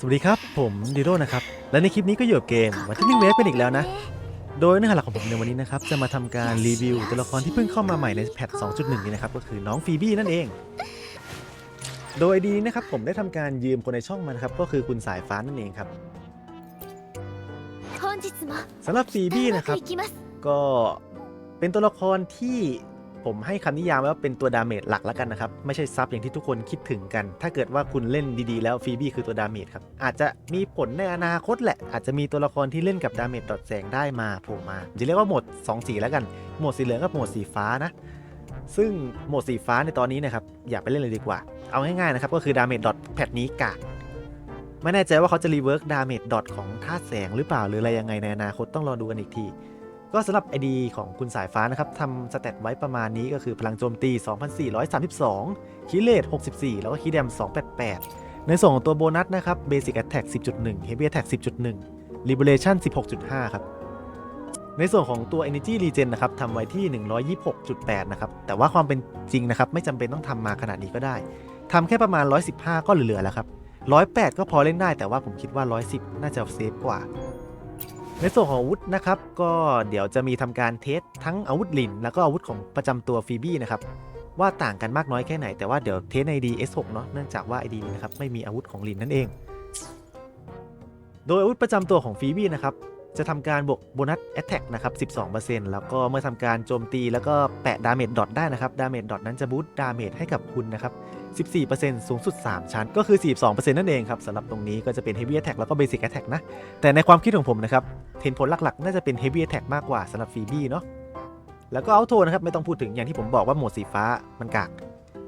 สวัสดีครับ ผมดิโร่นะครับ และในคลิปนี้ก็อยู่บเกมวันที่นิ่งเวฟเป็นอีกแล้วนะ โดยเนื้อหาหลักของผมในวันนี้นะครับ จะมาทำการรีวิวตัวละครที่เพิ่งเข้ามาใหม่ในแพท 2.1 นี้นะครับ ก็คือน้องฟีบี้นั่นเอง โดยดีนะครับผมได้ทำการยืมคนในช่องมานะครับ ก็คือคุณสายฟ้านั่นเองครับสำหรับฟีบี้นะครับ ก็เป็นตัวละครที่ ผมให้คำนิยามไว้ว่าเป็นตัวดาเมจหลักแล้วกันนะครับ ไม่ใช่ซับอย่างที่ทุกคนคิดถึงกัน ถ้าเกิดว่าคุณเล่นดีๆแล้วฟีบี้คือตัวดาเมจครับ อาจจะมีผลในอนาคตแหละ อาจจะมีตัวละครที่เล่นกับดาเมจดอทแสงได้มาโผล่มาจะเรียกว่าหมด 2 สีแล้วกัน หมดสีเหลืองกับหมดสีฟ้านะซึ่งโหมดสีฟ้าในตอนนี้นะครับอย่าไปเล่นเลยดีกว่า เอาง่ายๆนะครับก็คือดาเมจดอทแพทนี้กากไม่แน่ใจว่าเขาจะรีเวิร์กดาเมจดอทของธาแสงหรือเปล่าหรืออะไรยังไงในอนาคตต้องรอดูกันอีกที ก็สำหรับ ID ของคุณสายฟ้านะครับทำสเตตไว้ประมาณนี้ก็คือพลังโจมตี 2,432 คิเลต64 แล้วก็คิแดม 288 ในส่วนของตัวโบนัสนะครับ Basic Attack 10.1 Heavy Attack 10.1 Liberation 16.5 ครับ ในส่วนของตัว Energy Regen นะครับทำไว้ที่ 126.8 นะครับ แต่ว่าความเป็นจริงนะครับ ไม่จำเป็นต้องทำมาขนาดนี้ก็ได้ทำแค่ประมาณ 115 ก็เหลือๆแล้วครับ 108 ก็พอเล่นได้แต่ว่าผมคิดว่า 110 น่าจะเซฟกว่า ในส่วนของอาวุธนะครับก็เดี๋ยวจะมีทำการเทสทั้งอาวุธลินแล้วก็อาวุธของประจำตัวฟีบี้นะครับว่าต่างกันมากน้อยแค่ไหน แต่ว่าเดี๋ยวเทสใน DS6 เนาะเนื่องจากว่า ID นี้นะครับไม่มีอาวุธของลินนั่นเอง โดยอาวุธประจำตัวของฟีบี้นะครับจะทำการบวกโบนัสแอตแทกนะครับ 12%แล้วก็เมื่อทำการโจมตีแล้วก็แปะดาเมจดอทได้นะครับ ดาเมจดอทนั้นจะบูตดาเมจให้กับคุณนะครับ 14%สูงสุด 3 ชั้น ก็คือ 42%นั่นเองครับสำหรับตรงนี้ก็จะเป็น Heavy Attack แล้วก็ Basic Attack นะ แต่ในความคิดของผมนะครับเห็นผลหลักๆ น่าจะเป็น Heavy Attack มากกว่าสำหรับฟีบี้เนาะแล้วก็ Auto นะครับ ไม่ต้องพูดถึงอย่างที่ผมบอกว่าโหมดสีฟ้ามันกาก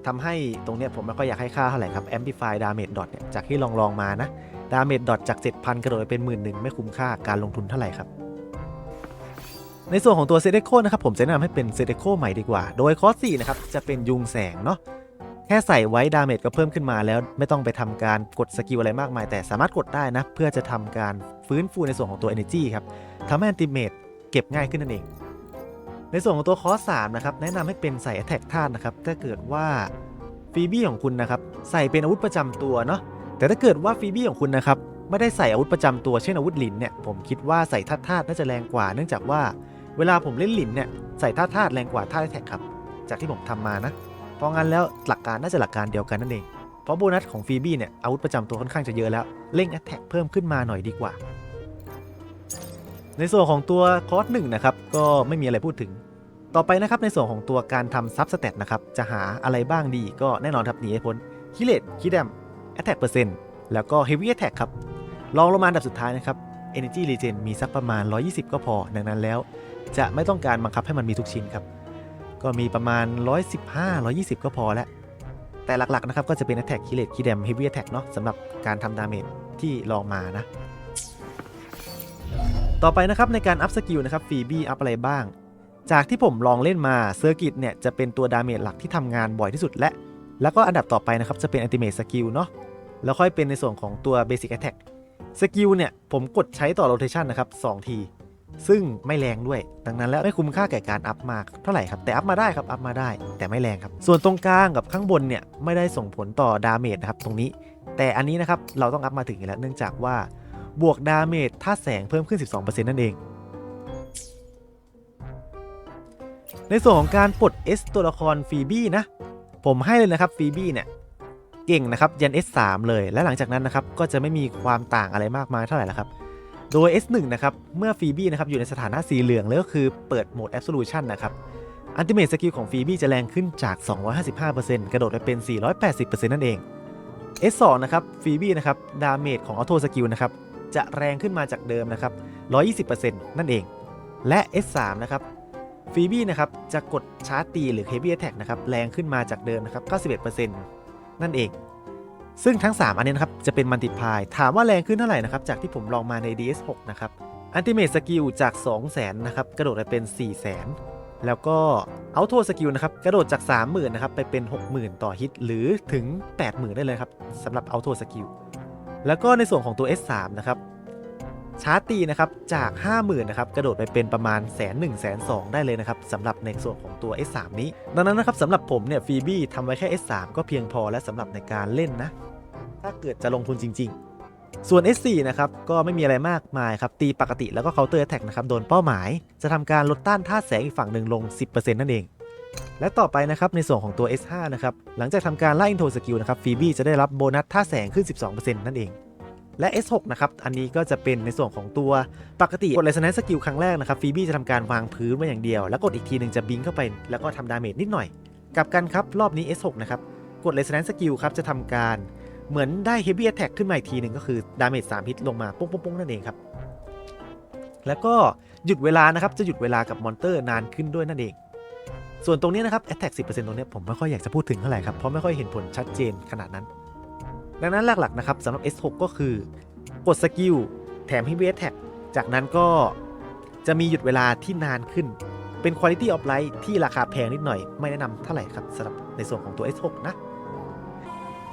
ทำให้ตรงเนี้ยผมไม่ค่อยอยากให้ค่าเท่าไหร่ครับ Amplify Damage Dot เนี่ยจากที่ลองลองมานะ Damage Dot จาก 7,000 กระโดดไปเป็น11,000ไม่คุ้มค่าการลงทุนเท่าไหร่ครับในส่วนของตัวเซเดโคนะครับผมจะแนะนำให้เป็นเซเดโคใหม่ดีกว่า โดยคอร์ส4นะครับจะเป็นยุงแสงเนาะ แค่ใส่ไว้ดาเมจก็เพิ่มขึ้นมาแล้วไม่ต้องไปทำการกดสกิลอะไรมากมาย แต่สามารถกดได้นะ เพื่อจะทำการฟื้นฟูในส่วนของตัว Energy ครับทำให้อันติเมตเก็บง่ายขึ้นนั่นเอง ในส่วนของตัวคอร์ส3นะครับแนะนำให้เป็นใส่ Attack ธาตุนะครับถ้าเกิดว่าฟีบี้ของคุณนะครับใส่เป็นอาวุธประจำตัวเนาะแต่ถ้าเกิดว่าฟีบี้ของคุณนะครับไม่ได้ใส่อาวุธประจำตัวเช่นอาวุธหลินเนี่ยผมคิดว่าใส่ธาตุธาตุน่าจะแรงกว่า เนื่องจากว่าเวลาผมเล่นหลินเนี่ยใส่ธาตุธาตุแรงกว่าธาตุแท็กครับ จากที่ผมทำมานะ เพราะงั้นแล้วหลักการน่าจะหลักการเดียวกันนั่นเอง เพราะโบนัสของฟีบี้เนี่ยอาวุธประจำตัวค่อนข้างจะเยอะแล้ว เร่งแอตแทกเพิ่มขึ้นมาหน่อยดีกว่า ในส่วนของตัวคอร์สหนึ่งนะครับก็ไม่มีอะไรพูดถึง ต่อไปนะครับในส่วนของตัวการทำซับสเตตนะครับจะหาอะไรบ้างดีก็แน่นอนครับหนีให้พ้นคิเลตคิดแดมแอตแทกเปอร์เซ็นต์แล้วก็เฮฟวี่แอตแทกครับลองลงมาอันดับสุดท้ายนะครับ Energy Regen มีสักประมาณ 120 ก็พอ ดังนั้นแล้ว จะไม่ต้องการบังคับให้มันมีทุกชิ้นครับ ก็มีประมาณ 115 120 ก็พอแล้ว แต่หลักๆนะครับก็จะเป็น Attack คิเลตคิดแดม Heavy Attack เนาะสำหรับการทำดาเมจที่ลองมานะ ต่อไปนะครับในการอัพสกิลนะครับฟีบี้อัพอะไรบ้าง จากที่ผมลองเล่นมาเซอร์กิตเนี่ยจะเป็นตัวดาเมจหลักที่ทำงานบ่อยที่สุดและ แล้วก็อันดับต่อไปนะครับจะเป็น Ultimate Skill เนาะแล้วค่อยเป็นในส่วนของตัว Basic Attack สกิลเนี่ยผมกดใช้ต่อ Rotation นะครับ2ที ซึ่งไม่แรงด้วย ดังนั้นแล้วไม่คุ้มค่าแก่การอัพมากเท่าไหร่ครับ แต่อัพมาได้ครับ อัพมาได้ แต่ไม่แรงครับ ส่วนตรงกลางกับข้างบนเนี่ยไม่ได้ส่งผลต่อดาเมจนะครับตรงนี้ แต่อันนี้นะครับเราต้องอัพมาถึงแล้ว เนื่องจากว่าบวกดาเมจถ้าแสงเพิ่มขึ้น 12%นั่นเอง ในส่วนของการปลด S ตัวละครฟีบี้นะ ผมให้เลยนะครับฟีบี้เนี่ยเก่งนะครับยัน S3 เลย และหลังจากนั้นนะครับก็จะไม่มีความต่างอะไรมากมายเท่าไหร่แล้วครับ โดย S1 นะครับ เมื่อฟีบี้นะครับอยู่ในสถานะสีเหลืองแล้วก็คือเปิดโหมด Absolution นะครับอันติเม e สกิลของฟีบี้จะแรงขึ้นจาก 255%กระโดดไปเป็น 480%นั่นเอง S2 นะครับฟีบี้นะครับดาเมจของออโต้สกิลนะครับจะแรงขึ้นมาจากเดิมนะครับ120%นั่นเอง และ S3 นะครับฟีบี้นะครับจะกดชาร์จตีหรือ Heavy Attack นะครับแรงขึ้นมาจากเดิมนะครับ91%นั่นเอง ซึ่งทั้ง 3 อันนี้นะครับ จะเป็นมัลติพายถามว่าแรงขึ้นเท่าไหร่นะครับ จากที่ผมลองมาใน DS6 นะครับอันติเมตสกิลจาก 200,000นะครับ กระโดดไปเป็น 400,000 แล้วก็เอาโทสกิลนะครับ กระโดดจาก 30,000นะครับไปเป็น 60,000 ต่อฮิต หรือถึง 80,000 ได้เลยครับสำหรับเอาโทสกิลแล้วก็ในส่วนของตัว S3 นะครับ ชาร์ตีนะครับจาก 50,000นะครับกระโดดไปเป็นประมาณแสนหนึ่งแสนสองได้เลยนะครับสำหรับในส่วนของตัว S3 นี้ ดังนั้นนะครับสำหรับผมเนี่ยฟีบี้ทำไว้แค่ S3 ก็เพียงพอและสำหรับในการเล่นนะ ถ้าเกิดจะลงทุนจริง ๆ ส่วน S4 นะครับก็ไม่มีอะไรมากมายครับตีปกติแล้วก็ counter attack นะครับโดนเป้าหมาย จะทำการลดต้านท่าแสงอีกฝั่งหนึ่งลง 10%นั่นเองและต่อไปนะครับในส่วนของตัว S5 นะครับหลังจากทำการไล่ intro skill นะครับฟีบี้จะได้รับโบนัสท่าแสงขึ้น 12%นั่นเอง และ S6 นะครับ อันนี้ก็จะเป็นในส่วนของตัวปกติกด resonance skill ครั้งแรกนะครับฟีบี้จะทำการวางพื้นไว้อย่างเดียว แล้วกดอีกทีหนึ่งจะบิงเข้าไปแล้วก็ทำดาเมจนิดหน่อย กลับกันครับ รอบนี้ S6 นะครับกด resonance skill ครับจะทำการเหมือนได้ heavy attack ขึ้นมาอีกทีหนึ่งก็คือดาเมจ3ฮิตลงมาปุ้งปุ้งปุ้งนั่นเองครับแล้วก็หยุดเวลานะครับจะหยุดเวลากับมอนเตอร์นานขึ้นด้วยนั่นเองส่วนตรงนี้นะครับ attack 10%ตรงเนี้ผมไม่ค่อยอยากจะพูดถึงเท่าไหร่ครับ เพราะไม่ค่อยเห็นผลชัดเจนขนาดนั้น ดังนั้นหลักๆนะครับสำหรับ S6 ก็คือกดสกิลแถม heavy attack จากนั้นก็จะมีหยุดเวลาที่นานขึ้น เป็น quality of life ที่ราคาแพงนิดหน่อย ไม่แนะนำเท่าไหร่ครับสำหรับในส่วนของตัว S6 นะ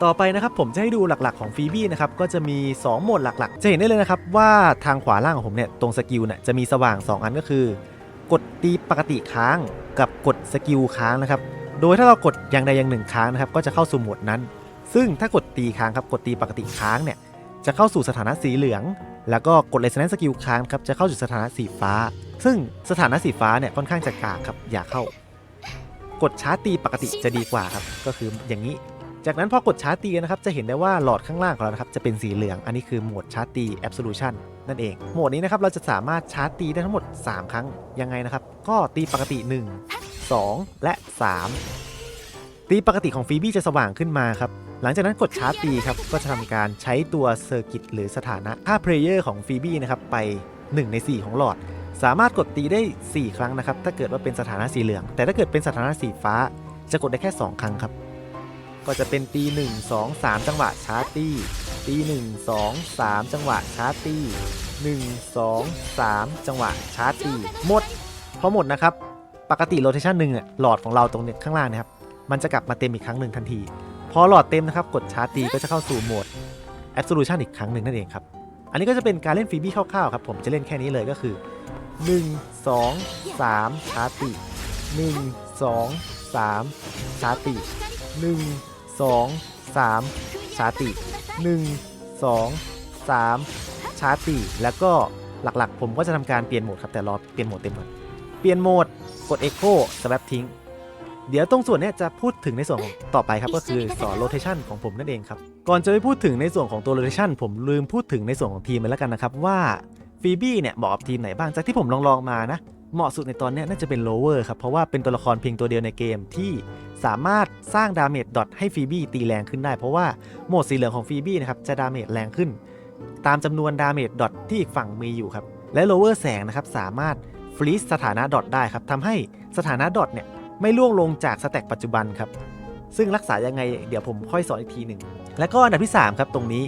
ต่อไปนะครับผมจะให้ดูหลักๆของฟีบี้นะครับ ก็จะมี 2 โหมดหลักๆ จะเห็นได้เลยนะครับว่าทางขวาล่างของผมเนี่ย ตรงสกิลเนี่ยจะมีสว่าง 2 อันก็คือ กดตีปกติค้างกับกดสกิลค้างนะครับ โดยถ้าเรากดอย่างใดอย่างหนึ่งค้างนะครับก็จะเข้าสู่โหมดนั้น ซึ่งถ้ากดตีค้างครับกดตีปกติค้างเนี่ยจะเข้าสู่สถานะสีเหลือง แล้วก็กดเลสแนนสกิลค้างครับจะเข้าสู่สถานะสีฟ้า ซึ่งสถานะสีฟ้าเนี่ยค่อนข้างจะกากครับอย่าเข้า กดชาร์จตีปกติจะดีกว่าครับก็คืออย่างนี้ จากนั้นพอกดชาร์จตีนะครับจะเห็นได้ว่าหลอดข้างล่างของเรานะครับจะเป็นสีเหลือง อันนี้คือโหมดชาร์จตี Absolution นั่นเอง โหมดนี้นะครับเราจะสามารถชาร์จตีได้ทั้งหมด 3 ครั้งยังไงนะครับก็ตีปกติ 1 2 และ 3 ตีปกติของฟีบี้จะสว่างขึ้นมาครับ หลังจากนั้นกดชาร์จตีครับ ก็จะทำการใช้ตัวเซอร์กิตหรือสถานะค่าเพลเยอร์ของฟีบี้นะครับไป 1 ใน 4 ของหลอด สามารถกดตีได้ 4 ครั้งนะครับ ถ้าเกิดว่าเป็นสถานะสีเหลือง แต่ถ้าเกิดเป็นสถานะสีฟ้า จะกดได้แค่ 2 ครั้งครับ ก็จะเป็นตี 1 2 3 จังหวะชาร์จตีตี 1 2 3 จังหวะชาร์จตี1 2 3 จังหวะชาร์จตีหมดพอหมดนะครับปกติโรเทชันหนึ่งอะหลอดของเราตรงเนี้ยข้างล่างนะครับมันจะกลับมาเต็มอีกครั้งหนึ่งทันที พอหลอดเต็มนะครับ กดชาร์จตีก็จะเข้าสู่โหมด Absolution อีกครั้งหนึ่งนั่นเองครับ อันนี้ก็จะเป็นการเล่นฟีบี้คร่าวๆครับ ผมจะเล่นแค่นี้เลยก็คือ 1 2 3 ชาร์จตี1 2 3 ชาร์จตี1 2 3 ชาร์จตี1 2 3 ชาร์จตีแล้วก็หลักๆ ผมก็จะทำการเปลี่ยนโหมดครับแต่รอเปลี่ยนโหมดเต็มก่อนเปลี่ยนโหมดกด Echo Swap ทิ้ง เดี๋ยวตรงส่วนเนี้ยจะพูดถึงในส่วนของต่อไปครับก็คือสอนโรเทชันของผมนั่นเองครับ ก่อนจะไปพูดถึงในส่วนของตัวโรเทชันผมลืมพูดถึงในส่วนของทีมไปแล้วกันนะครับว่าฟีบี้เนี่ยเหมาะกับทีมไหนบ้างจากที่ผมลองลองๆมานะเหมาะสุดในตอนเนี้ยน่าจะเป็นโลเวอร์ครับเพราะว่าเป็นตัวละครเพียงตัวเดียวในเกมที่สามารถสร้างดาเมจดอทให้ฟีบี้ตีแรงขึ้นได้ เพราะว่าโหมดสีเหลืองของฟีบี้นะครับจะดาเมจแรงขึ้น ตามจำนวนดาเมจดอทที่อีกฝั่งมีอยู่ครับและโลเวอร์แสงนะครับสามารถฟรีซสถานะดอทได้ครับทำให้สถานะดอทเนี่ย ไม่ล่วงลงจากสแต็กปัจจุบันครับ ซึ่งรักษายังไงเดี๋ยวผมค่อยสอนอีกทีหนึ่ง แล้วก็อันดับที่ 3 ครับตรงนี้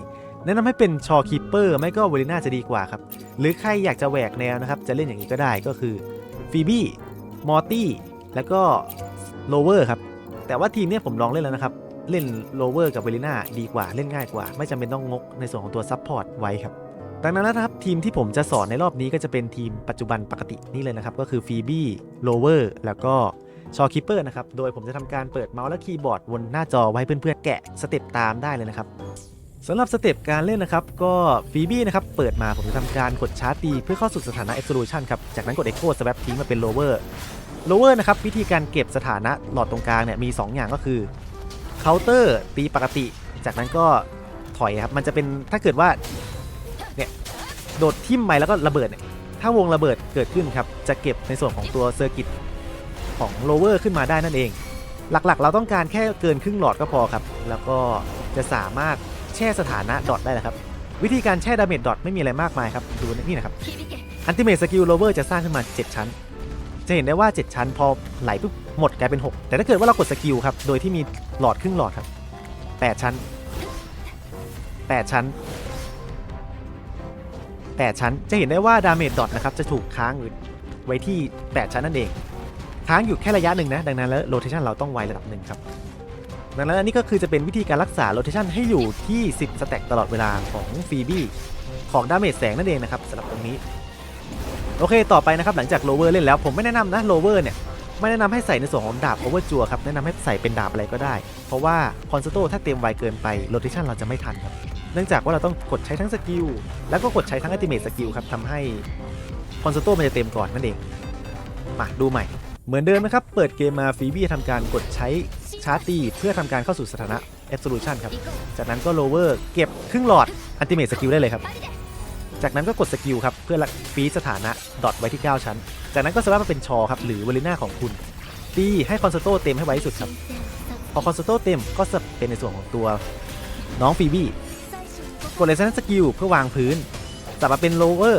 แนะนำให้เป็นชอคีเปอร์ไม่ก็เวลิน่าจะดีกว่าครับ หรือใครอยากจะแหวกแนวนะครับ จะเล่นอย่างนี้ก็ได้ก็คือฟีบี้มอร์ตี้แล้วก็โลเวอร์ครับแต่ว่าทีมเนี้ยผมลองเล่นแล้วนะครับ เล่นโลเวอร์กับเวลิน่าดีกว่าเล่นง่ายกว่า ไม่จำเป็นต้องงกในส่วนของตัวซับพอร์ตไว้ครับดังนั้นนะครับทีมที่ผมจะสอนในรอบนี้ก็จะเป็นทีมปัจจุบันปกตินี่เลยนะครับ ก็คือฟีบี้โลเวอร์แล้วก็ ชอคิปเปอร์นะครับ โดยผมจะทำการเปิดเมาส์และคีย์บอร์ดบนหน้าจอไว้เพื่อนๆแกะสเต็ปตามได้เลยนะครับสำหรับสเต็ปการเล่นนะครับ ก็ฟีบี้นะครับ เปิดมาผมจะทำการกดชาร์จตีเพื่อเข้าสู่สถานะ Absolution ครับ จากนั้นกด Echo Swap ทิ้งมาเป็น Lower Lower นะครับ วิธีการเก็บสถานะหลอดตรงกลางเนี่ยมี 2 อย่างก็คือ Counter ตีปกติ จากนั้นก็ถอยครับ มันจะเป็นถ้าเกิดว่าเนี่ยโดดทิ่มไปแล้วก็ระเบิดเนี่ยถ้าวงระเบิดเกิดขึ้นครับจะเก็บในส่วนของตัวเซอร์กิต ของ lower ขึ้นมาได้นั่นเอง หลักๆ เราต้องการแค่เกินครึ่งหลอดก็พอครับ แล้วก็จะสามารถแช่สถานะดอทได้แหละครับ วิธีการแช่ดาเมจดอทไม่มีอะไรมากมายครับ ดูนี่นะครับ響けอันติเม e สกิลโลเวอร์จะสร้างขึ้นมา 7 ชั้น จะเห็นได้ว่า 7 ชั้นพอไหลปุ๊บหมดกลายเป็น 6 แต่ถ้าเกิดว่าเรากดสกิลครับ โดยที่มีหลอดครึ่งหลอดครับ 8 ชั้น 8 ชั้น 8 ชั้น จะเห็นได้ว่าดาเมจดอทนะครับจะถูกค้างอยู่ไว้ที่ 8 ชั้นนั่นเอง ค้างอยู่แค่ระยะหนึ่งนะ ดังนั้นแล้วโรเทชันเราต้องไวระดับหนึ่งครับดังนั้นอันนี้ก็คือจะเป็นวิธีการรักษาโรเทชันให้อยู่ที่ 10 สแต็กตลอดเวลาของฟีบี้ของดาเมจแสงนั่นเองนะครับสำหรับตรงนี้ โอเคต่อไปนะครับหลังจากโลเวอร์เล่นแล้วผมไม่แนะนำนะโลเวอร์เนี่ยไม่แนะนำให้ใส่ในส่วนของดาบโอเวอร์จัวครับแนะนำให้ใส่เป็นดาบอะไรก็ได้ เพราะว่าคอนสโตถ้าเต็มไวเกินไปโรเทชันเราจะไม่ทันครับ เนื่องจากว่าเราต้องกดใช้ทั้งสกิลแล้วก็กดใช้ทั้งอัติเม e สกิลครับทำให้คอนโซโต้มันจะเต็มก่อนนั่นเอง มาดูใหม่ เหมือนเดิมนะครับ เปิดเกมมาฟีบี้ทำการกดใช้ชาร์ตีเพื่อทำการเข้าสู่สถานะ Absolution ครับ จากนั้นก็ lower เก็บครึ่งหลอดอันติเม e สกิลได้เลยครับ จากนั้นก็กดสกิลครับ เพื่อฟีสถานะดอทไว้ที่ 9 ชั้น จากนั้นก็สามารถมาเป็นชอครับ หรือวอลิน่าของคุณตีให้คอนโซโตเต็มให้ไวที่สุดครับ พอคอนโซโตเต็มก็จะเป็นในส่วนของตัวน้องฟีบี้กดเลเซนสกิลเพื่อวางพื้นสับมาเป็น lower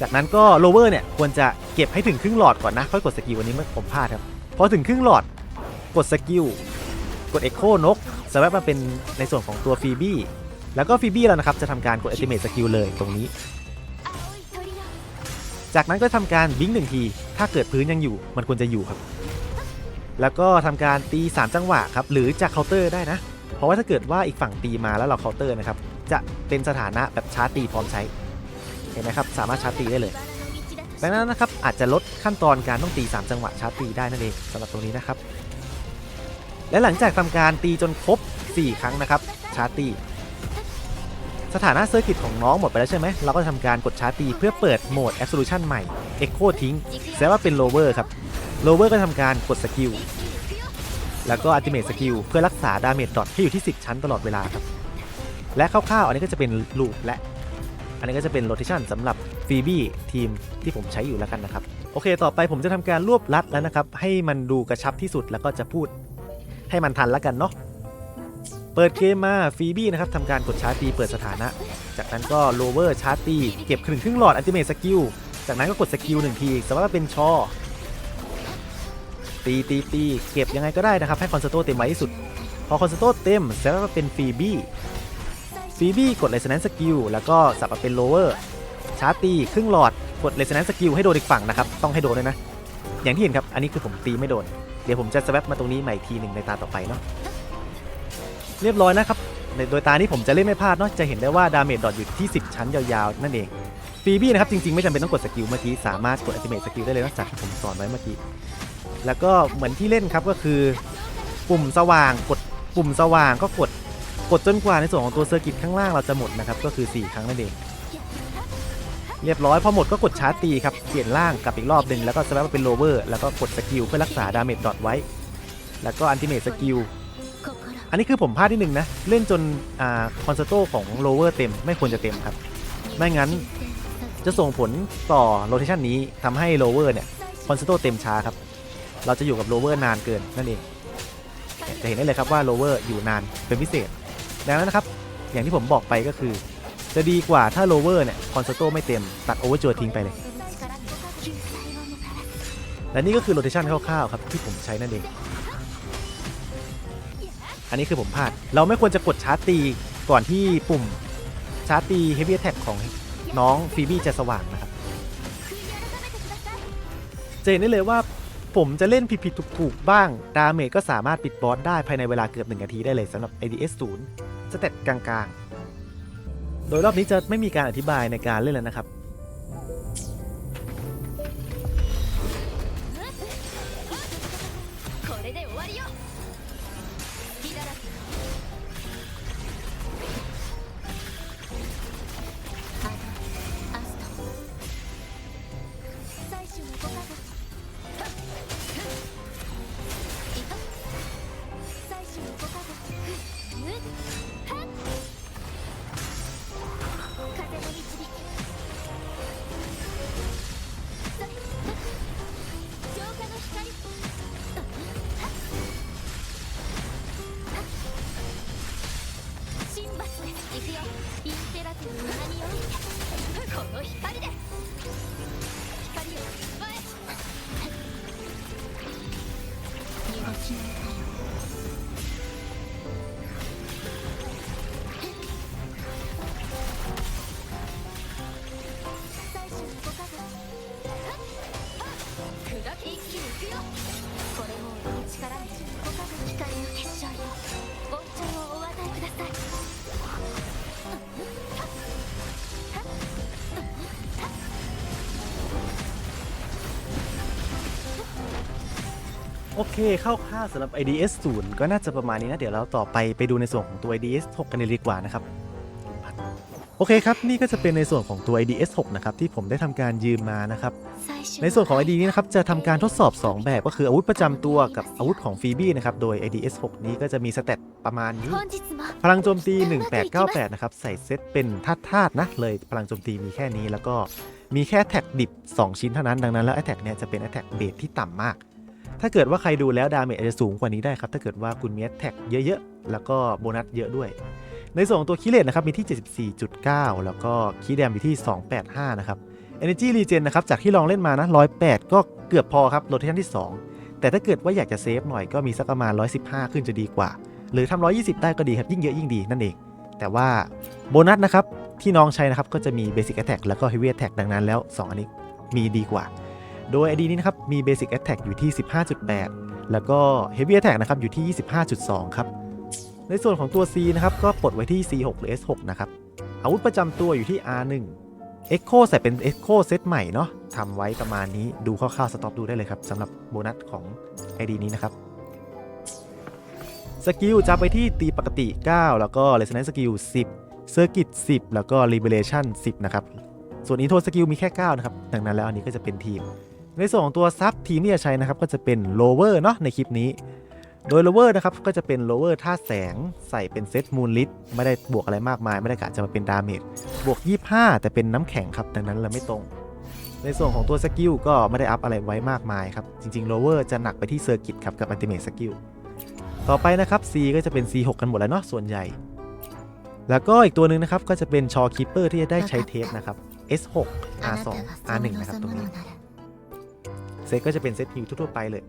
จากนั้นก็ lower เนี่ยควรจะ เก็บให้ถึงครึ่งหลอดก่อนนะ ค่อยกดสกิลวันนี้เมื่อผมพลาดครับพอถึงครึ่งหลอดกดสกิลกด Echo นกสามารถมาเป็นในส่วนของตัวฟีบี้แล้วก็ฟีบี้แล้วนะครับจะทำการกด Ultimate Skill เลยตรงนี้ จากนั้นก็ทำการบิงหนึ่งที ถ้าเกิดพื้นยังอยู่มันควรจะอยู่ครับ แล้วก็ทำการตี 3 จังหวะครับหรือจะเคาน์เตอร์ได้นะ เพราะว่าถ้าเกิดว่าอีกฝั่งตีมาแล้วเราเคาน์เตอร์นะครับจะเป็นสถานะแบบชาร์จตีพร้อมใช้เห็นไหมครับสามารถชาร์จตีได้เลย ดังนั้นนะครับอาจจะลดขั้นตอนการต้องตี 3 จังหวะชาร์จตีได้นั่นเองสำหรับตรงนี้นะครับ และหลังจากทำการตีจนครบ 4 ครั้งนะครับชาร์จตีสถานะเซอร์กิตของน้องหมดไปแล้วใช่ไหม เราก็จะทำการกดชาร์จตีเพื่อเปิดโหมด Absolution ใหม่ Echo ทิ้งแสดงว่าเป็น Lower ครับ Lower ก็ทำการกดสกิล แล้วก็ Ultimate Skill เพื่อรักษาดาเมจดอทที่อยู่ที่ 10 ชั้นตลอดเวลาครับ และคร่าวๆ อันนี้ก็จะเป็นลูปและ อันนี้ก็จะเป็นโ o เ a ชันสำหรับ ฟีบี้ทีมที่ผมใช้อยู่แล้วกันนะครับ โอเค ต่อไปผมจะทำการรวบรัดแล้วนะครับ ให้มันดูกระชับที่สุดแล้วก็จะพูดให้มันทันแล้วกันเนาะเปิดเกมมาฟีบี้นะครับทำการกดชาร์จตีเปิดสถานะ จากนั้นก็โลเวอร์ชาร์จตีเก็บครึ่งครึ่งหลอดอัลติเมทสกิลจากนั้นก็กดสกิลหนึ่งทีสมมติว่าเป็นชอตีตีตีเก็บยังไงก็ได้นะครับให้คอนเซโตเต็มไว้ที่สุด พอคอนเซโตเต็มแสดงว่าเป็นฟีบี้ฟีบี้กด Resonance Skill แล้วก็สับมาเป็น Lower ชาร์จตีครึ่งหลอดกด Resonance Skill ให้โดนอีกฝั่งนะครับ ต้องให้โดนด้วยนะ อย่างที่เห็นครับ อันนี้คือผมตีไม่โดน เดี๋ยวผมจะสแวปมาตรงนี้ใหม่อีกทีหนึ่งในตาต่อไปเนาะเรียบร้อยนะครับในโดยตานี้ผมจะเล่นไม่พลาดเนาะจะเห็นได้ว่าดาเมจดอทอยู่ที่ 10 ชั้นยาวๆ นั่นเองฟีบี้นะครับจริงๆ ไม่จำเป็นต้องกดสกิลเมื่อกี้สามารถกด Ultimate Skill ได้เลยนอกจากที่ผมสอนไว้เมื่อกี้แล้วก็เหมือนที่เล่นครับก็คือปุ่มสว่างกดปุ่มสว่างก็กดกดจนกว่าในส่วนของตัวเซอร์กิตข้างล่างเราจะหมดนะครับก็คือ 4 ครั้งนั่นเอง เรียบร้อยพอหมดก็กดชาร์จตีครับเปลี่ยนล่างกลับอีกรอบหนึ่งแล้วก็สแวปมาเป็นโลเวอร์แล้วก็กดสกิลเพื่อรักษาดาเมจดอทไว้ แล้วก็อันติเมทสกิลอันนี้คือผมพลาดที่หนึ่งนะ เล่นจนอ่าคอนเซโตของโลเวอร์เต็มไม่ควรจะเต็มครับ ไม่งั้นจะส่งผลต่อโรเทชันนี้ทำให้โลเวอร์เนี่ยคอนเซโตเต็มช้าครับ เราจะอยู่กับโลเวอร์นานเกินนั่นเองจะเห็นได้เลยครับว่าโลเวอร์อยู่นานเป็นพิเศษ ดังนั้นนะครับ อย่างที่ผมบอกไปก็คือ จะดีกว่าถ้าโลเวอร์เนี่ยคอนโซโตไม่เต็มตัดโอเวอร์จทิ้งไปเลย และนี่ก็คือโรเทชันคร่าวๆครับที่ผมใช้นั่นเอง อันนี้คือผมพลาด เราไม่ควรจะกดชาร์จตีก่อนที่ปุ่มชาร์จตีเฮฟวี่แท็กของน้องฟีบี้จะสว่างนะครับจะเห็นได้เลยว่าผมจะเล่นผิดๆถูกๆบ้าง ดาเมจก็สามารถปิดบอสได้ภายในเวลาเกือบ 1 นาทีได้เลยสำหรับ ADS 0สเตตกลางๆ โดยรอบนี้จะไม่มีการอธิบายในการเล่นแล้วนะครับ これで終わりよ อเคเข้าวาสำหรับ IDS 0 ก็น่าจะประมาณนี้นะ เดี๋ยวเราต่อไปไปดูในส่วนของตัว IDS 6 กันเลยดีกว่านะครับ โอเคครับ นี่ก็จะเป็นในส่วนของตัว IDS 6 นะครับ ที่ผมได้ทำการยืมมานะครับ ในส่วนของ ID นี้นะครับ จะทำการทดสอบ 2 แบบก็คืออาวุธประจำตัวกับอาวุธของฟีบี้นะครับ โดย IDS 6 นี้ก็จะมีสเตตประมาณนี้ พลังโจมตี 1898 นะครับ ใส่เซตเป็นธาตุธาตุนะ เลยพลังโจมตีมีแค่นี้แล้วก็มีแค่แท็กดิบ 2 ชิ้นเท่านั้น ดังนั้นแล้วแท็กเนี่ยจะเป็นแท็กเบสที่ต่ำมาก ถ้าเกิดว่าใครดูแล้วดาเมจอาจจะสูงกว่านี้ได้ครับถ้าเกิดว่าคุณมีแท็กเยอะๆ แล้วก็โบนัสเยอะด้วย ในส่วนของตัวคิเลตนะครับมีที่ 74.9 แล้วก็คีแดมอยู่ที่ 285 นะครับ Energy Regen นะครับจากที่ลองเล่นมานะ108 ก็เกือบพอครับโ o เ a ชันที่ 2 แต่ถ้าเกิดว่าอยากจะเซฟหน่อยก็มีสักประมาณ 115 ขึ้นจะดีกว่า หรือทำ120 ได้ก็ดีครับยิ่งเยอะยิ่งดีนั่นเอง แต่ว่าโบนัสนะครับที่น้องใช้นะครับก็จะมี Basic Attack แล้วก็ Heavy Attack ดังนั้นแล้ว 2 อันนี้มีดีกว่า โดย ID นี้นะครับ มี Basic Attack อยู่ที่ 15.8 แล้วก็ Heavy Attack นะครับ อยู่ที่ 25.2 ครับ ในส่วนของตัว C นะครับ ก็ปลดไว้ที่ C6 หรือ S6 นะครับ อาวุธประจำตัวอยู่ที่ R1 Echo ใส่เป็น Echo เซตใหม่เนาะทำไว้ประมาณนี้ดูคร่าวๆสต็อปดูได้เลยครับสำหรับโบนัสของ ID นี้นะครับสกิลจะไปที่ตีปกติ 9 แล้วก็ Resonance Skill 10 Circuit 10 แล้วก็ Liberation 10 นะครับ ส่วน Intro Skill มีแค่ 9 นะครับ ดังนั้นแล้วอันนี้ก็จะเป็นทีม ในส่วนของตัวซับทีมที่จะใช้นะครับก็จะเป็นโลเวอร์เนาะในคลิปนี้ โดยโลเวอร์นะครับก็จะเป็นโลเวอร์ท่าแสงใส่เป็นเซตมูนลิทไม่ได้บวกอะไรมากมาย ไม่ได้กะจะมาเป็นดาเมจบวก 25 แต่เป็นน้ำแข็งครับดังนั้นเราไม่ตรง ในส่วนของตัวสกิลก็ไม่ได้อัพอะไรไว้มากมายครับจริงๆโลเวอร์จะหนักไปที่เซอร์กิตครับกับอัลติเมทสกิลต่อไปนะครับ C ก็จะเป็น C6 กันหมดแล้วเนาะส่วนใหญ่ แล้วก็อีกตัวหนึ่งนะครับก็จะเป็นชอคิปเปอร์ที่จะได้ใช้เทปนะครับ S6 R2 R1 นะครับตรงนี้ เซตก็จะเป็นเซตฮิวทั่วๆไปเลย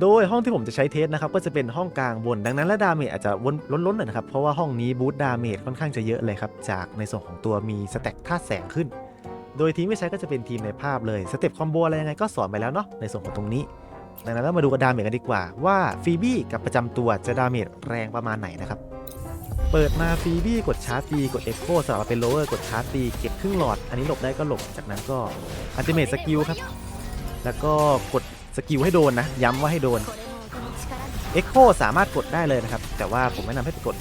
โดยห้องที่ผมจะใช้เทสนะครับก็จะเป็นห้องกลางบน ดังนั้นและดาเมจอาจจะวนล้นๆหน่อยนะครับเพราะว่าห้องนี้บูตดาเมจค่อนข้างจะเยอะเลยครับจากในส่วนของตัวมีสแต็กท่าตุแสงขึ้น โดยทีมที่ใช้ก็จะเป็นทีมในภาพเลยสเต็ปคอมโบอะไรยังไงก็สอนไปแล้วเนาะในส่วนของตรงนี้ดังนั้นแล้วมาดูกันดาเมจกันดีกว่าว่าฟีบี้กับประจำตัวจะดาเมจแรงประมาณไหนนะครับเปิดมาฟีบี้กดชาร์จตีกดเอ็กโคสลับมาเป็นโลเวอร์กดชาร์จตีเก็บครึ่งหลอด อันนี้หลบได้ก็หลบจากนั้นก็อัลติเมทสกิลครับ แล้วก็กดสกิลให้โดนนะ ย้ำว่าให้โดนเอ็กโคสามารถกดได้เลยนะครับ แต่ว่าผมแนะนำให้ไปกด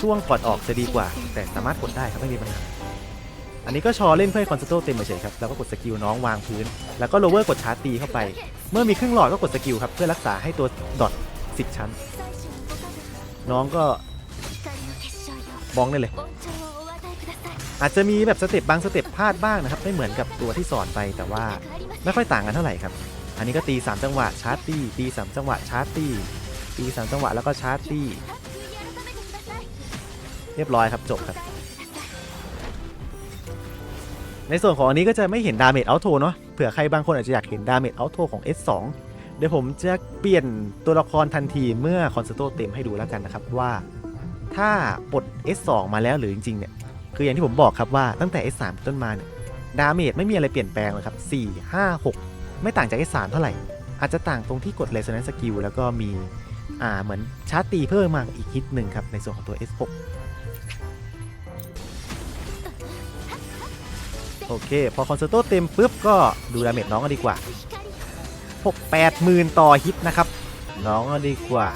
ช่วงก่อนออกจะดีกว่า แต่สามารถกดได้ครับไม่มีปัญหาอันนี้ก็ชอเล่นเพื่อคอนเสิร์ตเต็มเฉยครับ แล้วก็กดสกิลน้องวางพื้น แล้วก็โลเวอร์กดชาร์ตีเข้าไป เมื่อมีครึ่งหลอดก็กดสกิลครับ เพื่อรักษาให้ตัวดอท10 ชั้น น้องก็บ้องได้เลย อาจจะมีแบบสเต็ปบางสเต็ปพลาดบ้างนะครับ ไม่เหมือนกับตัวที่สอนไปแต่ว่าไม่ค่อยต่างกันเท่าไหร่ครับ อันนี้ก็ตี 3 จังหวะชาร์ตตี้ตี 3 จังหวะชาร์ตตี้ตี 3 จังหวะแล้วก็ชาร์ตตี้เรียบร้อยครับจบครับ ในส่วนของอันนี้ก็จะไม่เห็นดาเมจเอาโทเนาะเผื่อใครบางคนอาจจะอยากเห็นดาเมจเอาโทของ S2 เดี๋ยวผมจะเปลี่ยนตัวละครทันทีเมื่อคอนเสิร์ตเต็มให้ดูแล้วกันนะครับว่า ถ้าปลด S2 มาแล้วหรือจริงๆเนี่ย คืออย่างที่ผมบอกครับว่าตั้งแต่ S3 ต้นมาเนี่ยดาเมจไม่มีอะไรเปลี่ยนแปลงเลยครับ 4 5 6 ไม่ต่างจาก S3 เท่าไหร่ อาจจะต่างตรงที่กด Resonance Skill แล้วก็มีอ่าเหมือนชาร์จตีเพิ่มมาอีกฮิตหนึ่งครับ ในส่วนของตัว S6 โอเค พอคอนเซอร์ตเต็มปุ๊บก็ดูดาเมจน้องกันดีกว่า 6 8หมื่นต่อฮิตนะครับ น้องกันดีกว่า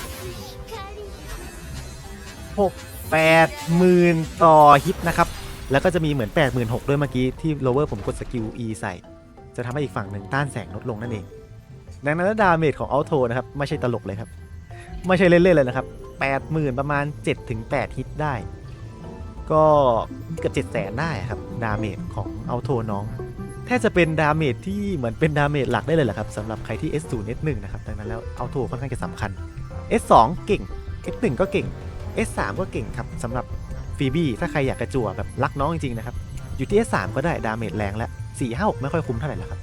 6 8หมื่นต่อฮิตนะครับ แล้วก็จะมีเหมือน 8 6 0 0 0ด้วยเมื่อกี้ที่โลเวอร์ผมกดสกิล E ใส่ จะทำให้อีกฝั่งหนึ่งต้านแสงลดลงนั่นเอง ดังนั้นแล้วดาเมจของอัลโทนะครับ ไม่ใช่ตลกเลยครับ ไม่ใช่เล่นๆเลยนะครับ 80,000 ประมาณ 7-8 ฮิตได้ ก็เกือบ7 0 0 0 0ได้ครับ ดาเมจของอัลโทน้องแทบจะเป็นดาเมจที่เหมือนเป็นดาเมจหลักได้เลยแหละครับสำหรับใครที่ S0 S1 นะครับ ดังนั้นแล้วเอัลโทค่อนข้างจะสำคัญ S2 เก่ง S1 ก็เก่ง S3 ก็เก่งครับสำหรับฟีบี้ถ้าใครอยากกระจัวแบบรักน้องจริงๆนะครับ อยู่ที่ S3 ก็ได้ดาเมจแรงและ4 5 6ไม่ค่อยคุ้มเท่าไหร่แล้วครับ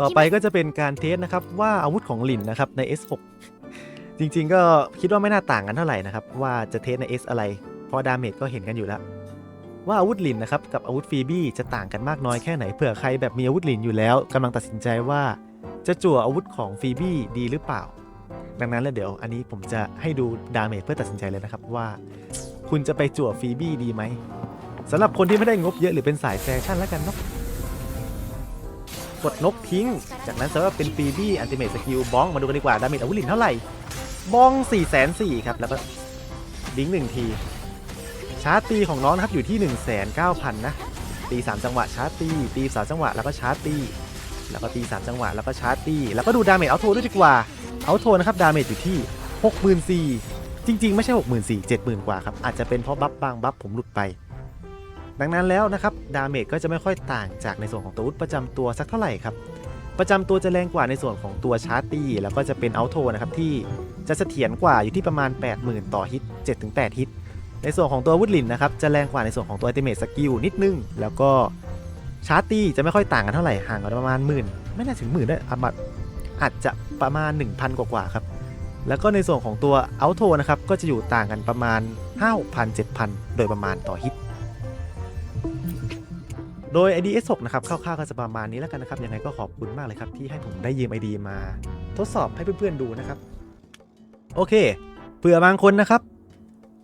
ต่อไปก็จะเป็นการเทสนะครับว่าอาวุธของหลินนะครับใน S6 จริงๆ ก็คิดว่าไม่น่าต่างกันเท่าไหร่นะครับ ว่าจะเทสใน S อะไร เพราะดาเมจก็เห็นกันอยู่แล้ว ว่าอาวุธหลินนะครับกับอาวุธฟีบี้จะต่างกันมากน้อยแค่ไหนเผื่อใครแบบมีอาวุธหลินอยู่แล้ว กำลังตัดสินใจว่าจะจั่วอาวุธของฟีบี้ดีหรือเปล่า ดังนั้นแล้วเดี๋ยวอันนี้ผมจะให้ดูดาเมจเพื่อตัดสินใจเลยนะครับว่า คุณจะไปจั่วฟีบี้ดีไหมสำหรับคนที่ไม่ได้งบเยอะหรือเป็นสายแฟชั่นแล้วกันเนาะกดนกทิ้ง จากนั้นสำหรับเป็นฟีบี้อันติเมทสกิลบ้องมาดูกันดีกว่า ดาเมจอาวุธหลินเท่าไหร่บ้อง4 4 0 0 0ครับ แล้วก็ดิ้งหนึ่งที ชาร์จตีของน้องนะครับอยู่ที่ 1 9 0 0 0 นะ ตี 3 จังหวะชาร์จตี ตีสามจังหวะแล้วก็ชาร์จตี แล้วก็ตี 3 จังหวะแล้วก็ชาร์จตี แล้วก็ดูดาเมจเอาโทด้วยดีกว่า เอาโทนะครับ ดาเมจอยู่ที่ 64,000 จริง ๆ ไม่ใช่ 64,000 70,000 กว่าครับ อาจจะเป็นเพราะบัฟบางบัฟผมหลุดไป ดังนั้นแล้วนะครับ ดาเมจก็จะไม่ค่อยต่างจากในส่วนของตัวอาวุธประจำตัวสักเท่าไหร่ครับ ประจำตัวจะแรงกว่าในส่วนของตัวชาร์ตี้ แล้วก็จะเป็นเอาโทนะครับที่จะเสถียรกว่าอยู่ที่ประมาณ 80,000 ต่อฮิต 7-8 ฮิต ในส่วนของตัววุฒลินนะครับจะแรงกว่าในส่วนของตัวอัติเมทสกิลนิดนึง แล้วก็ชาร์ตี้จะไม่ค่อยต่างกันเท่าไหร่ห่างกันประมาณหมื่นไม่น่าถึงหมื่นด้วยอาจ อาจจะประมาณ 1,000 กว่าๆครับ แล้วก็ในส่วนของตัวเอาโทนะครับ ก็จะอยู่ต่างกันประมาณ5-6,000 7,000 โดยประมาณต่อฮิต โดย ID S6 นะครับคร่าวๆก็จะประมาณนี้แล้วกันนะครับ ยังไงก็ขอบคุณมากเลยครับที่ให้ผมได้ยืม ID มา ทดสอบให้เพื่อนๆดูนะครับ โอเค เผื่อบางคนนะครับ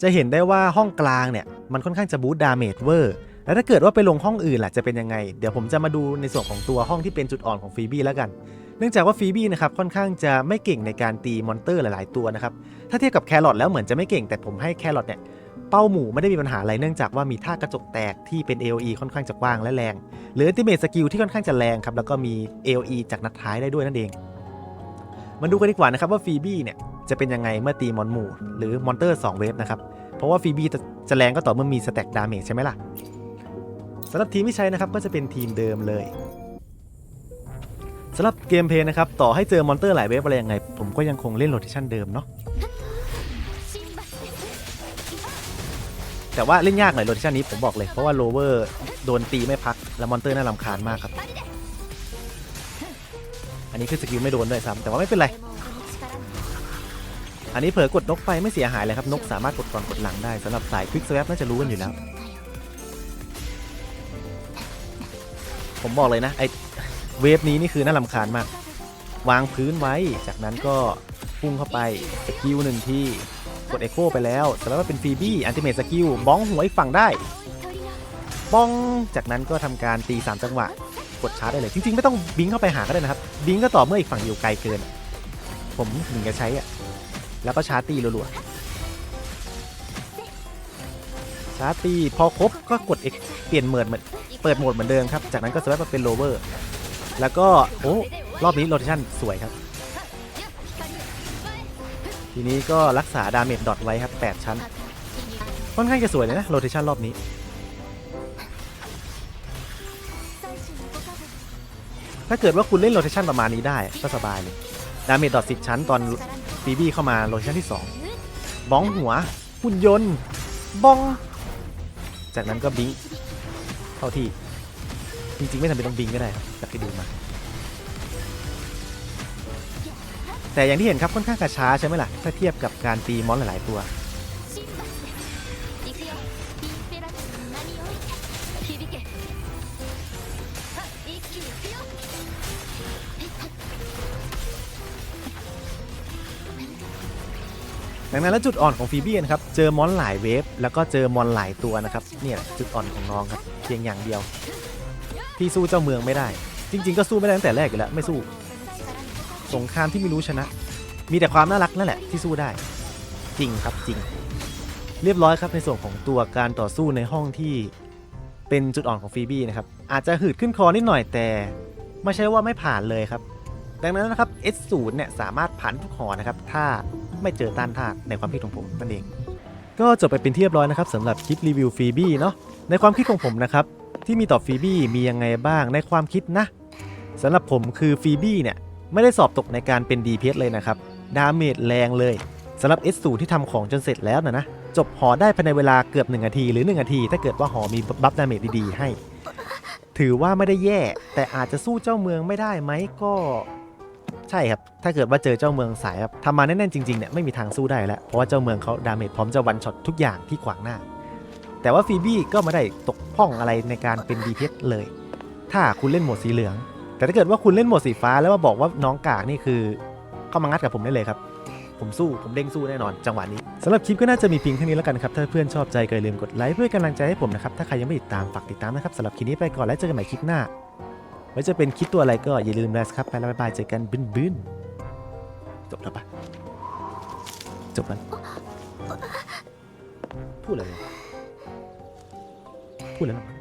จะเห็นได้ว่าห้องกลางเนี่ย มันค่อนข้างจะบูตดาเมจเวอร์แล้วถ้าเกิดว่าไปลงห้องอื่นล่ะจะเป็นยังไง เดี๋ยวผมจะมาดูในส่วนของตัวห้องที่เป็นจุดอ่อนของฟีบี้แล้วกัน เนื่องจากว่าฟีบี้นะครับค่อนข้างจะไม่เก่งในการตีมอนเตอร์หลาย ๆ ตัวนะครับ ถ้าเทียบกับแครอทแล้วเหมือนจะไม่เก่งแต่ผมให้แครอทเนี่ยเป้าหมู่ไม่ได้มีปัญหาอะไรเนื่องจากว่ามีท่ากระจกแตกที่เป็น AOE ค่อนข้างจะกว้างและแรง หรือ Ultimate Skill ที่ค่อนข้างจะแรงครับแล้วก็มี AOE จากนัดท้ายได้ด้วยนั่นเอง มาดูกันดีกว่านะครับว่าฟีบี้เนี่ยจะเป็นยังไงเมื่อตีมอนหมู่หรือมอนเตอร์2เวฟนะครับเพราะว่าฟีบี้จะแรงก็ต่อเมื่อมีสแต็กดาเมจใช่ไหมล่ะสำหรับทีมที่ใช้นะครับก็จะเป็นทีมเดิมเลย สำหรับเกมเพลย์นะครับต่อให้เจอมอนเตอร์หลายเวฟอะไรยังไง ผมก็ยังคงเล่นโรเทชันเดิมเนาะแต่ว่าเล่นยากหน่อยโรเทชันนี้ผมบอกเลย เพราะว่าโลเวอร์โดนตีไม่พัก แล้วมอนเตอร์น่ารำคาญมากครับ อันนี้คือสกิลไม่โดนด้วยซ้ำแต่ว่าไม่เป็นไร อันนี้เผลอกดนกไปไม่เสียหายเลยครับนกสามารถกดก่อนกดหลังได้สำหรับสายควิกสแวปน่าจะรู้กันอยู่แล้ว ผมบอกเลยนะไอ เวฟนี้นี่คือน่ารำคาญมาก วางพื้นไว้ จากนั้นก็พุ่งเข้าไปสกิลหนึ่งที่กดเอ h o ไปแล้วสำหรับว่าเป็นฟีบี้อันติเม e สกิลบ้องหัวอีกฝั่งได้บ้องจากนั้นก็ทำการตี 3 จังหวะ กดชาร์จได้เลย จริง ๆ ไม่ต้องบิงเข้าไปหาก็ได้นะครับ บิงก็ต่อเมื่ออีกฝั่งอยู่ไกลเกิน ผมถึงจะใช้อะแล้วก็ชาร์จตีรัวๆชาร์จตีพอครบก็กด X เปลี่ยนโหมดเหมือนเปิดโหมดเหมือนเดิมครับ จากนั้นก็สวิปมาเป็นโลเวอร์ แล้วก็ โอ้ รอบนี้โรเทชั่นสวยครับ ทีนี้ก็รักษาดาเมจดอทไว้ครับ 8 ชั้น ค่อนข้างจะสวยเลยนะโรเทชันรอบนี้ ถ้าเกิดว่าคุณเล่นโรเทชันประมาณนี้ได้ก็สบายเลย ดาเมจดอท10 ชั้นตอนฟีบี้เข้ามาโรเทชันที่ 2 บ้องหัวหุ่นยนต์บ้อง จากนั้นก็บิงเข้าที่ จริงๆ ไม่จำเป็นต้องบินก็ได้จากที่ดูมา แต่อย่างที่เห็นครับค่อนข้างกระช้าใช่ไหมล่ะ ถ้าเทียบกับการตีมอนหลายๆตัว ดังนั้นแล้วจุดอ่อนของฟีเบียนครับ เจอมอนหลายเวฟแล้วก็เจอมอนหลายตัวนะครับ เนี่ยจุดอ่อนของน้องครับ เพียงอย่างเดียว ที่สู้เจ้าเมืองไม่ได้ จริง ๆ ก็สู้ไม่ได้ตั้งแต่แรกอยู่แล้วไม่สู้สงครามที่ไม่รู้ชนะ มีแต่ความน่ารักนั่นแหละที่สู้ได้ จริงครับจริง เรียบร้อยครับในส่วนของตัวการต่อสู้ในห้องที่เป็นจุดอ่อนของฟีบี้นะครับอาจจะหืดขึ้นคอนิดหน่อยแต่ไม่ใช่ว่าไม่ผ่านเลยครับ ดังนั้นนะครับ S0 เนี่ยสามารถผ่านทุกหอนะครับถ้าไม่เจอต้านทานในความคิดของผมนั่นเอง ก็จบไปเป็นที่เรียบร้อยนะครับสำหรับคลิปรีวิวฟีบี้เนาะในความคิดของผมนะครับ ที่มีต่อฟีบี้มียังไงบ้างในความคิดนะสำหรับผมคือฟีบี้เนี่ยไม่ได้สอบตกในการเป็น DPS เลยนะครับ ดาเมจแรงเลยสำหรับ S0 ที่ทำของจนเสร็จแล้วนะนะ จบหอได้ภายในเวลาเกือบ 1 นาที หรือ 1 นาที ถ้าเกิดว่าหอมีบัฟดาเมจดีๆ ให้ ถือว่าไม่ได้แย่ แต่อาจจะสู้เจ้าเมืองไม่ได้ไหมก็ ใช่ครับ ถ้าเกิดว่าเจอเจ้าเมืองสายแบบทำมาแน่นๆจริงๆเนี่ยไม่มีทางสู้ได้แล้วเพราะว่าเจ้าเมืองเขาดาเมจพร้อมจะวันช็อตทุกอย่างที่ขวางหน้า แต่ว่าฟีบี้ก็ไม่ได้ตกพ่องอะไรในการเป็น DPS เลย ถ้าคุณเล่นโหมดสีเหลือง แต่ถ้าเกิดว่าคุณเล่นโหมดสีฟ้าแล้วมาบอกว่าน้องกากนี่คือ เข้ามางัดกับผมได้เลยครับ ผมสู้ผมเด้งสู้แน่นอนจังหวะนี้สำหรับคลิปก็น่าจะมีเพียงเท่านี้แล้วกันครับ ถ้าเพื่อนชอบใจก็อย่าลืมกดไลค์เพื่อกำลังใจให้ผมนะครับถ้าใครยังไม่ติดตามฝากติดตามนะครับสำหรับคลิปนี้ไปก่อนแล้วเจอกันใหม่คลิปหน้าไว้จะเป็นคลิปตัวอะไรก็อย่าลืมนะครับไปแล้วบ๊ายบายเจอกันบึ้นบึ้นจบแล้วปะจบแล้วพูดอะไร ولا لا